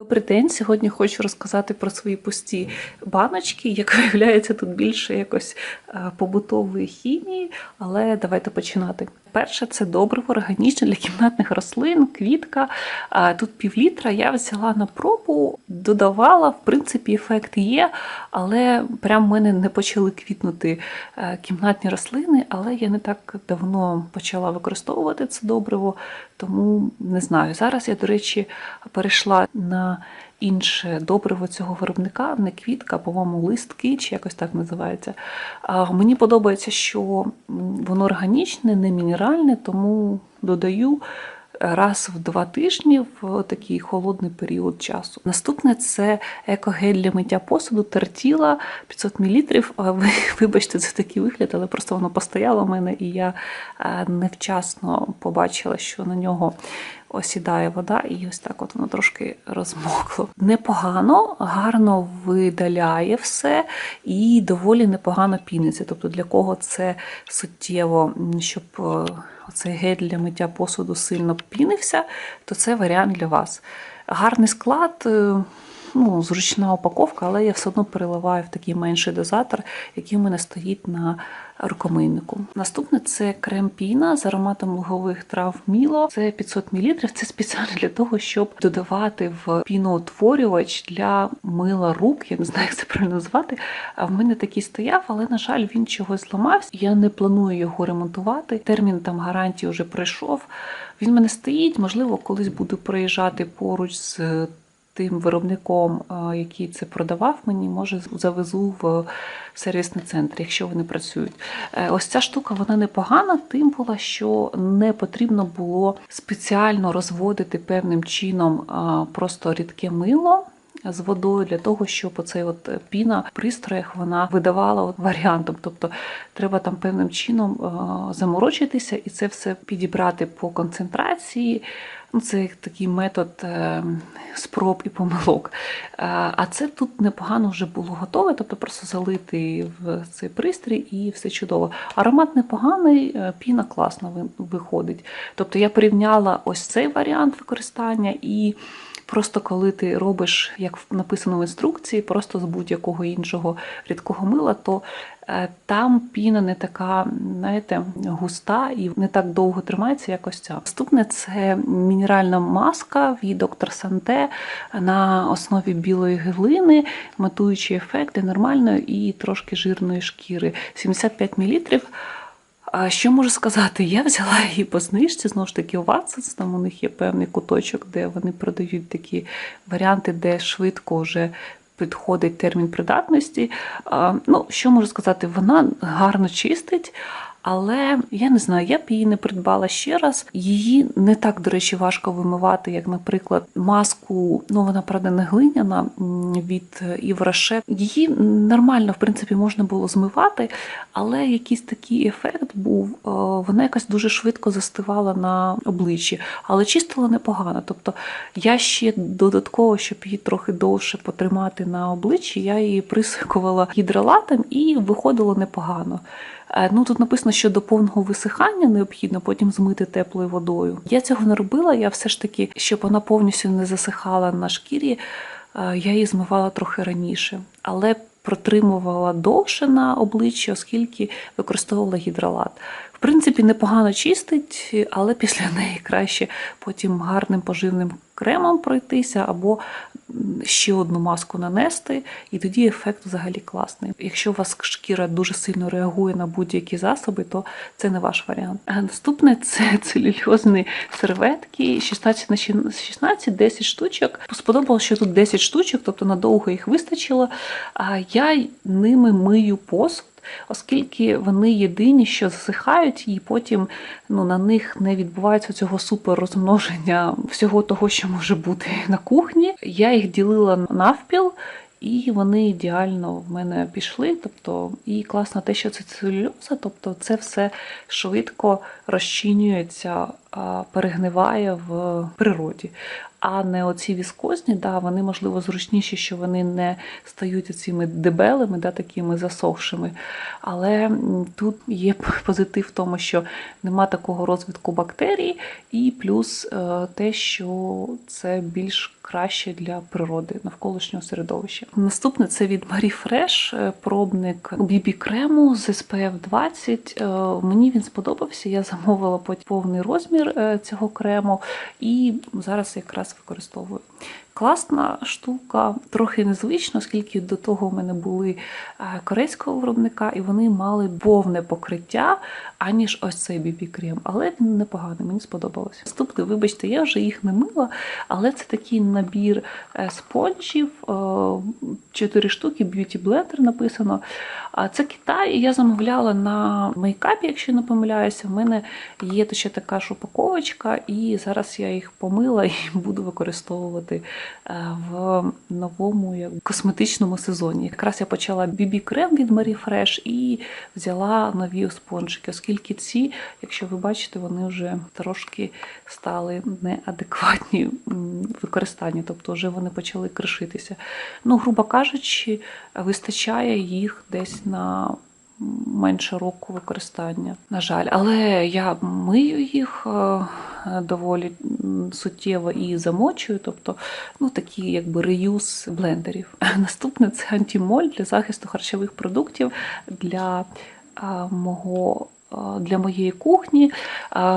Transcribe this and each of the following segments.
Добрий день. Сьогодні хочу розказати про свої пусті баночки. Як виявляється, тут більше якось е, побутової хімії, але давайте починати. Перше, це добриво органічне для кімнатних рослин, квітка. Тут півлітра я взяла на пробу, додавала, в принципі, ефект є, але прям в мене не почали квітнути е, кімнатні рослини, але я не так давно почала використовувати це добриво, тому не знаю. Зараз я, до речі, перейшла на інше добриво цього виробника, не квітка, по-моєму, листки, чи якось так називається. Мені подобається, що воно органічне, не мінеральне, тому додаю раз в два тижні в такий холодний період часу. Наступне це екогель для миття посуду Тертіла 500 мл. Ви вибачте, це такий вигляд, але просто воно постояло в мене, і я е, невчасно побачила, що на нього осідає вода, і ось так от воно трошки розмокло. Непогано, гарно видаляє все і доволі непогано піниться. Тобто для кого це суттєво, щоб е, оцей гель для миття посуду сильно пінився, то це варіант для вас. Гарний склад. е, Ну, зручна упаковка, але я все одно переливаю в такий менший дозатор, який у мене стоїть на рукомийнику. Наступне це крем піна з ароматом лугових трав Міло. Це 500 мл. Це спеціально для того, щоб додавати в піноутворювач для мила рук. Я не знаю, як це правильно назвати. А в мене такий стояв, але на жаль, він чогось зламався. Я не планую його ремонтувати. Термін там гарантії вже пройшов. Він в мене стоїть. Можливо, колись буду проїжджати поруч з тим виробником, е, який це продавав мені, може завезу в сервісний центр, якщо вони працюють. Е, Ось ця штука вона непогана, тим була, що не потрібно було спеціально розводити певним чином е, просто рідке мило. З водою для того, щоб оцей от піна в пристроях вона видавала от варіантом. Тобто треба там певним чином е, заморочитися і це все підібрати по концентрації. Ну, це такий метод е, спроб і помилок. Е, А це тут непогано вже було готове, тобто просто залити в цей пристрій і все чудово. Аромат непоганий, е, піна класно виходить. Тобто я порівняла ось цей варіант використання і. Просто коли ти робиш, як написано в інструкції, просто з будь-якого іншого рідкого мила, то е, там піна не така, знаєте, густа і не так довго тримається, як ось ця. Наступне це мінеральна маска від доктор Санте на основі білої глини, матуючий ефект для нормальної і трошки жирної шкіри. 75 мл. А що можу сказати? Я взяла її по знижці, знову ж таки, у Ватсенс, там у них є певний куточок, де вони продають такі варіанти, де швидко вже підходить термін придатності. А, Ну, що можу сказати, вона гарно чистить. Але я не знаю, я б її не придбала ще раз. Її не так, до речі, важко вимивати, як, наприклад, маску. Ну вона правда не глиняна від Івраше. Її нормально, в принципі, можна було змивати, але якийсь такий ефект був. е, Вона якось дуже швидко застивала на обличчі, але чистила непогано. Тобто я ще додатково, щоб її трохи довше потримати на обличчі, я її присикувала гідролатом і виходило непогано. Е, Ну тут написано, що до повного висихання необхідно потім змити теплою водою. Я цього не робила. Я все ж таки, щоб вона повністю не засихала на шкірі, е, я її змивала трохи раніше, але протримувала довше на обличчі, оскільки використовувала гідролат. В принципі, непогано чистить, але після неї краще потім гарним поживним кремом пройтися або ще одну маску нанести, і тоді ефект взагалі класний. Якщо у вас шкіра дуже сильно реагує на будь-які засоби, то це не ваш варіант. А наступне це целюльозні серветки 16 на 16, 10 штучок. Сподобалося, що тут 10 штучок, тобто надовго їх вистачило. А я ними мию посуд. Оскільки вони єдині, що засихають, і потім ну, на них не відбувається цього супер розмноження всього того, що може бути на кухні. Я їх ділила навпіл, і вони ідеально в мене пішли. Тобто, і класно те, що це целюльоза, тобто це все швидко розчинюється перегниває в природі. А не оці віскозні, да, вони можливо зручніші, що вони не стають цими дебелими, да, такими засохшими. Але тут є позитив в тому, що нема такого розвитку бактерій, і плюс е, те, що це більш краще для природи навколишнього середовища. Наступне це від Fresh, е, пробник BB крему з SPF 20. Е, Мені він сподобався. Я замовила повний розмір е, цього крему, і зараз якраз використовую. Класна штука, трохи незвично, оскільки до того в мене були е, корейського виробника, і вони мали повне покриття, аніж ось цей BB крем. Але він непоганий, мені сподобалося. Наступне, вибачте, я вже їх не мила, але це такий набір е, спонжів, е, чотири штуки, Beauty Blender написано. Це Китай, я замовляла на мейкапі, якщо не помиляюся. В мене є ще така ж упаковочка, і зараз я їх помила і буду використовувати е, в новому косметичному сезоні. Якраз я почала BB крем від Marie Fresh і взяла нові спонжики, оскільки ці, якщо ви бачите, вони вже трошки стали неадекватні м, в використанні, тобто вже вони почали кришитися. Ну, грубо кажучи, вистачає їх десь на менше року використання. На жаль, але я мию їх е, доволі суттєво і замочую, тобто ну такі якби реюз блендерів. Наступне це антимоль для захисту харчових продуктів для а, мого. Для моєї кухні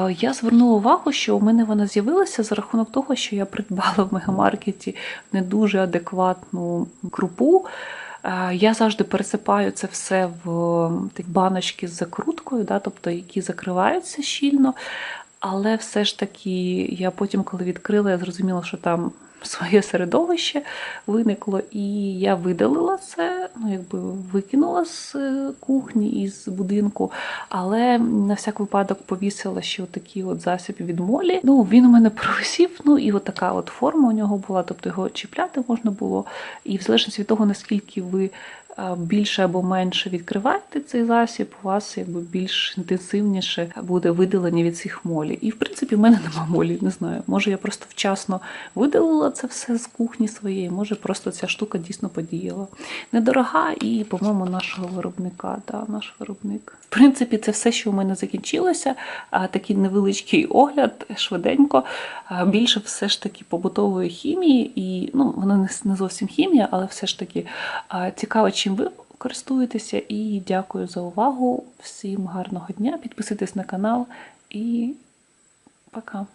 я звернула увагу, що у мене вона з'явилася за рахунок того, що я придбала в мегамаркеті не дуже адекватну крупу. Е, Я завжди пересипаю це все в такі баночки з закруткою, да, тобто які закриваються щільно. Але все ж таки, я потім, коли відкрила, я зрозуміла, що там своє середовище виникло, і я видалила це, ну якби викинула з е, кухні і з будинку. Але на всяк випадок повісила ще такий от засіб від молі. Ну він у мене провисів. Ну і от така от форма у нього була, тобто його чіпляти можна було. І в залежності від того, наскільки ви більше або менше відкриваєте цей засіб, у вас якби більш інтенсивніше буде видалення від цих молі. І в принципі, в мене нема молі, не знаю. Може, я просто вчасно видалила це все з кухні своєї, може просто ця штука дійсно подіяла. Недорога і, по-моєму, нашого виробника. Да, наш виробник. В принципі, це все, що у мене закінчилося. Такий невеличкий огляд, швиденько. Більше все ж таки побутової хімії, і ну, вона не, зовсім хімія, але все ж таки цікаво, чим ви користуєтеся. І дякую за увагу. Всім гарного дня. Підписуйтесь на канал і пока.